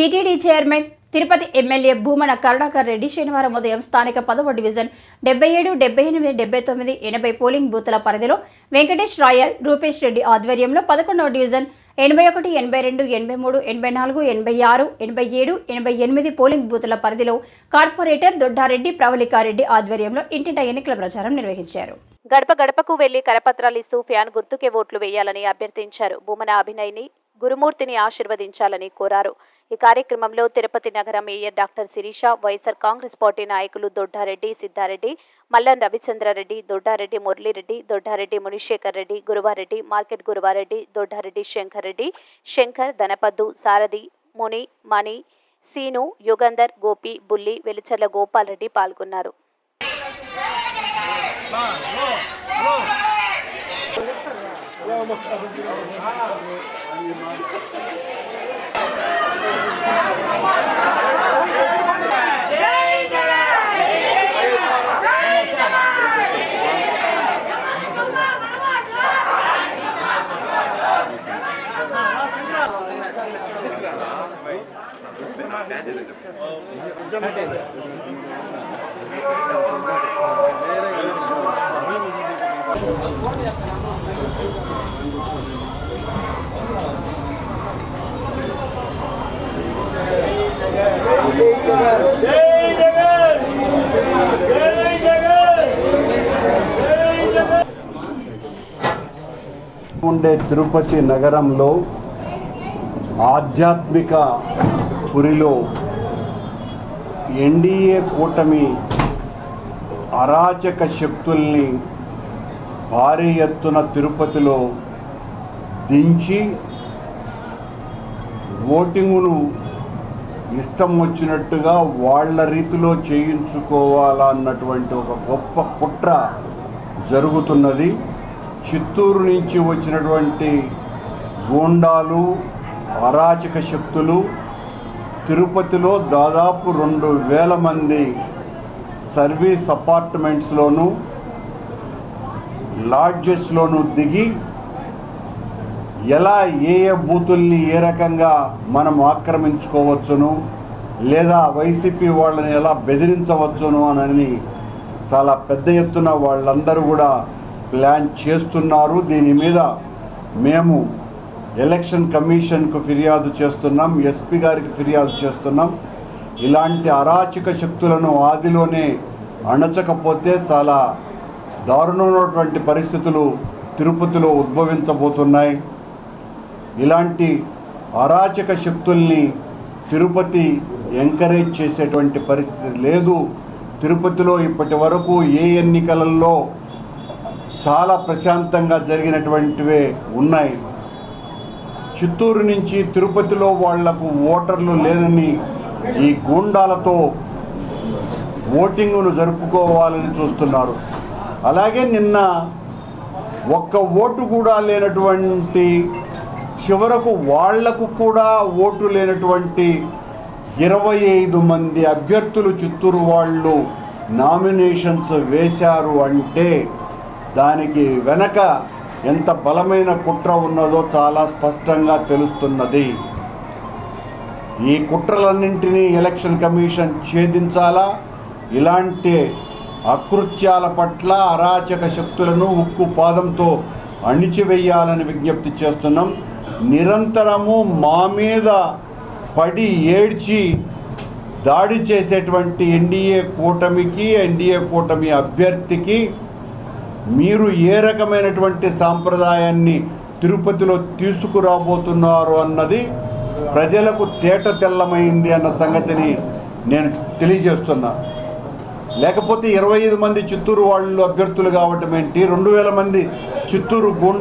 TTD chairman Tirupati MLA Bhumana Karunakar Reddy శనివారం ఉదయం స్థానిక పదవ డివిజన్ డెబ్బై ఏడు డెబ్బై ఎనిమిది డెబ్బై తొమ్మిది ఎనభై పోలింగ్ బూతుల పరిధిలో వెంకటేష్ రాయల్ రూపేష్ రెడ్డి ఆధ్వర్యంలో పదకొండవ డివిజన్ ఎనభై ఒకటి ఎనభై రెండు ఎనభై మూడు ఎనభై నాలుగు ఎనభై ఆరు ఎనభై ఏడు ఎనభై ఎనిమిది పోలింగ్ బూతుల పరిధిలో కార్పొరేటర్ దొడ్డారెడ్డి ప్రవళికారెడ్డి ఆధ్వర్యంలో ఇంటింట ఎన్నికల ప్రచారం నిర్వహించారు. గడప గడపకు వెళ్ళి కరపత్రాలు ఇస్తూ ఫ్యాన్ గుర్తుకే ఓట్లు వేయాలని అభ్యర్థించారు. భూమన అభినయ్ని గురుమూర్తిని ఆశీర్వదించాలని కోరారు. ఈ కార్యక్రమంలో తిరుపతి నగర mayor doctor Sirisha YSR Congress party నాయకులు దొడ్డారెడ్డి సిద్ధారెడ్డి మల్లన్ రవిచంద్రారెడ్డి దొడ్డారెడ్డి మురళీరెడ్డి దొడ్డారెడ్డి మునిశేఖర్ రెడ్డి గురువారెడ్డి మార్కెట్ గురువారెడ్డి దొడ్డారెడ్డి శంకర్ రెడ్డి శంకర్ ధనపద్దు సారథి ముని మణి సీను యుగంధర్ గోపి బుల్లి వెలిచర్ల గోపాల్ రెడ్డి పాల్గొన్నారు. జై ఉండే తిరుపతి నగరంలో ఆధ్యాత్మిక పురిలో ఎన్డీఏ కూటమి అరాచక శక్తుల్ని భారీ ఎత్తున తిరుపతిలో దించి ఓటింగును ఇష్టం వచ్చినట్టుగా వాళ్ళ రీతిలో చేయించుకోవాలన్నటువంటి ఒక గొప్ప కుట్ర జరుగుతున్నది. చిత్తూరు నుంచి వచ్చినటువంటి గూండాలు అరాచక శక్తులు తిరుపతిలో దాదాపు రెండు వేల మంది సర్వీస్ అపార్ట్మెంట్స్లోనూ లాడ్జెస్లోనూ దిగి ఎలా ఏ ఏ బూతుల్ని ఏ రకంగా మనం ఆక్రమించుకోవచ్చును లేదా వైసీపీ వాళ్ళని ఎలా బెదిరించవచ్చును అని చాలా పెద్ద ఎత్తున వాళ్ళందరూ కూడా ప్లాన్ చేస్తున్నారు. దీని మీద మేము ఎలక్షన్ కమిషన్కు ఫిర్యాదు చేస్తున్నాం. ఎస్పీ గారికి ఫిర్యాదు చేస్తున్నాం. ఇలాంటి అరాచక శక్తులను ఆదిలోనే అణచకపోతే చాలా దారుణమైనటువంటి పరిస్థితులు తిరుపతిలో ఉద్భవించబోతున్నాయి. ఇలాంటి అరాచక శక్తుల్ని తిరుపతి ఎంకరేజ్ చేసేటువంటి పరిస్థితి లేదు. తిరుపతిలో ఇప్పటి వరకు ఏ ఎన్నికలలో చాలా ప్రశాంతంగా జరిగినటువంటివే ఉన్నాయి. చిత్తూరు నుంచి తిరుపతిలో వాళ్ళకు ఓటర్లు లేనని ఈ గూండాలతో ఓటింగును జరుపుకోవాలని చూస్తున్నారు. అలాగే నిన్న ఒక్క ఓటు కూడా లేనటువంటి చివరకు వాళ్ళకు కూడా ఓటు లేనటువంటి ఇరవై ఐదు మంది అభ్యర్థులు చిత్తూరు వాళ్ళు నామినేషన్స్ వేశారు అంటే దానికి వెనక ఎంత బలమైన కుట్ర ఉన్నదో చాలా స్పష్టంగా తెలుస్తున్నది. ఈ కుట్రలన్నింటినీ ఎలక్షన్ కమిషన్ ఛేదించాలా? ఇలాంటి అకృత్యాల పట్ల అరాచక శక్తులను ఉక్కు పాదంతో అణిచివేయాలని విజ్ఞప్తి చేస్తున్నాం. నిరంతరము మా మీద పడి ఏడ్చి దాడి చేసేటువంటి ఎన్డీఏ కూటమికి ఎన్డీఏ కూటమి అభ్యర్థికి మీరు ఏ రకమైనటువంటి సాంప్రదాయాన్ని తిరుపతిలో తీసుకురాబోతున్నారు అన్నది ప్రజలకు తేట తెల్లమైంది అన్న సంగతిని నేను తెలియజేస్తున్నా. లేకపోతే ఇరవై ఐదు మంది చిత్తూరు వాళ్ళు అభ్యర్థులు కావటం ఏంటి? రెండు వేల మంది చిత్తూరు గుండా